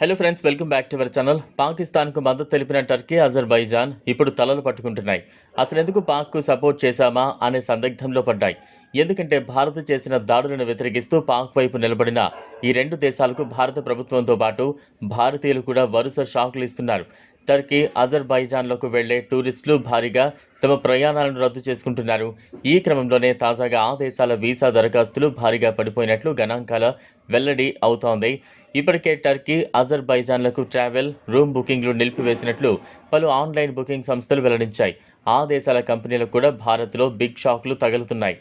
Hello friends welcome back to our channel పాకిస్తాన్కు మద్దతు తెలిపిన టర్కీ అజర్బైజాన్ ఇప్పుడు తలలు పట్టుకుంటున్నాయి అసలు ఎందుకు పాక్కు సపోర్ట్ చేశామా అనే సందిగ్ధంలో పడ్డాయి ఎందుకంటే భారత్ చేసిన దాడులను వ్యతిరేకిస్తూ పాక్ వైపు నిలబడిన ఈ రెండు దేశాలకు భారత ప్రభుత్వంతో పాటు భారతీయులు కూడా వరుస షాకులు ఇస్తున్నారు టర్కీ అజర్బైజాన్లకు వెళ్ళే టూరిస్టులు భారీగా తమ ప్రయాణాలను రద్దు చేసుకుంటున్నారు. ఈ క్రమంలోనే తాజాగా ఆ దేశాల వీసా దరఖాస్తులు భారీగా పడిపోయినట్లు గణాంకాల వెల్లడి అవుతోంది. ఇప్పటికే టర్కీ అజర్బైజాన్లకు ట్రావెల్ రూమ్ బుకింగ్లు నిలిపివేసినట్లు పలు ఆన్లైన్ బుకింగ్ సంస్థలు వెల్లడించాయి. ఆ దేశాల కంపెనీలకు కూడా భారత్లో బిగ్ షాక్లు తగులుతున్నాయి.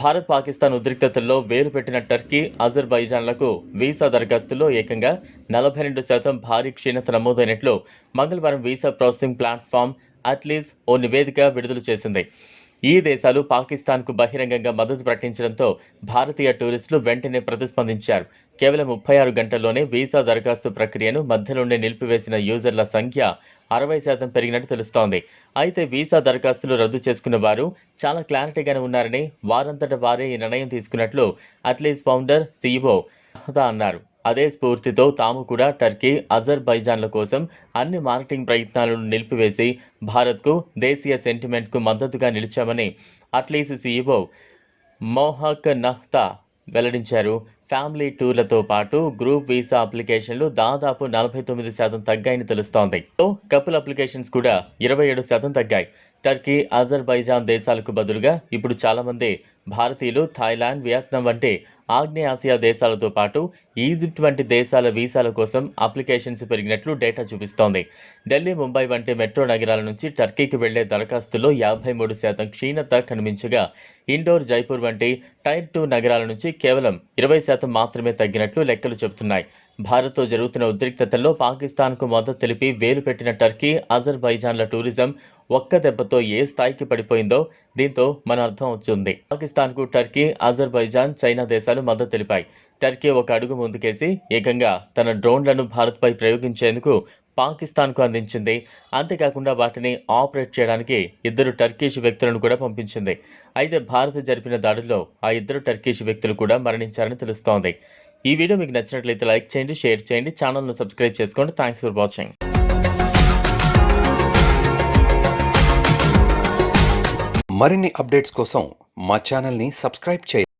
భారత్ పాకిస్తాన్ ఉద్రిక్తతల్లో వేలు పెట్టిన టర్కీ అజర్బైజాన్లకు వీసా దరఖాస్తులో ఏకంగా నలభై రెండు శాతం భారీ క్షీణత నమోదైనట్లు మంగళవారం వీసా ప్రాసెసింగ్ ప్లాట్ఫామ్ అట్లీస్ ఓ నివేదిక విడుదల చేసింది. ఈ దేశాలు పాకిస్తాన్కు బహిరంగంగా మద్దతు ప్రకటించడంతో భారతీయ టూరిస్టులు వెంటనే ప్రతిస్పందించారు. కేవలం ముప్పై ఆరు గంటల్లోనే వీసా దరఖాస్తు ప్రక్రియను మధ్యలోనే నిలిపివేసిన యూజర్ల సంఖ్య అరవై శాతం పెరిగినట్టు తెలుస్తోంది. అయితే వీసా దరఖాస్తులు రద్దు చేసుకున్న వారు చాలా క్లారిటీగానే ఉన్నారని వారంతట వారే ఈ నిర్ణయం తీసుకున్నట్లు అట్లీస్ ఫౌండర్ సీఈఓ అన్నారు. అదే స్ఫూర్తితో తాము కూడా టర్కీ అజర్బైజాన్ల కోసం అన్ని మార్కెటింగ్ ప్రయత్నాలను నిలిపివేసి భారత్కు దేశీయ సెంటిమెంట్కు మద్దతుగా నిలిచామని అట్లీస్ సీఈఓ మోహక్ నహ్తా వెల్లడించారు. ఫ్యామిలీ టూర్లతో పాటు గ్రూప్ వీసా అప్లికేషన్లు దాదాపు నలభై తొమ్మిది శాతం తగ్గాయని తెలుస్తోంది. కపుల్ అప్లికేషన్స్ కూడా ఇరవై ఏడు శాతం తగ్గాయి. టర్కీ అజర్బైజాన్ దేశాలకు బదులుగా ఇప్పుడు చాలామంది భారతీయులు థాయిలాండ్ వియత్నాం వంటి ఆగ్నేయాసియా దేశాలతో పాటు ఈజిప్ట్ వంటి దేశాల వీసాల కోసం అప్లికేషన్స్ పెరిగినట్లు డేటా చూపిస్తోంది. ఢిల్లీ ముంబై వంటి మెట్రో నగరాల నుంచి టర్కీకి వెళ్ళే దరఖాస్తుల్లో యాభై మూడు శాతం క్షీణత కనిపించగా ఇండోర్ జైపూర్ వంటి టైర్ టూ నగరాల నుంచి కేవలం ఇరవై శాతం మాత్రమే తగ్గినట్లు లెక్కలు చెబుతున్నాయి. భారత్తో జరుగుతున్న ఉద్రిక్తతల్లో పాకిస్తాన్కు మద్దతు తెలిపి వేలు పెట్టిన టర్కీ అజర్బైజాన్ల టూరిజం ఒక్క దెబ్బతో ఏ స్థాయికి పడిపోయిందో దీంతో మన అర్థం అవుతుంది. పాకిస్తాన్కు టర్కీ అజర్బైజాన్ చైనా దేశాలు మద్దతు తెలిపాయి. టర్కీ ఒక అడుగు ముందుకేసి ఏకంగా తన డ్రోన్లను భారత్పై ప్రయోగించేందుకు పాకిస్తాన్కు అందించింది. అంతేకాకుండా వాటిని ఆపరేట్ చేయడానికి ఇద్దరు టర్కీష్ వ్యక్తులను కూడా పంపించింది. అయితే భారత్ జరిపిన దాడుల్లో ఆ ఇద్దరు టర్కీష్ వ్యక్తులు కూడా మరణించారని తెలుస్తోంది. ఈ వీడియో మీకు నచ్చినట్లయితే లైక్ చేయండి షేర్ చేయండి ఛానల్ను సబ్స్క్రైబ్ చేసుకోండి. Thanks for watching. మరిన్ని అప్డేట్స్ కోసం మా ఛానల్ని సబ్స్క్రైబ్ చేయండి.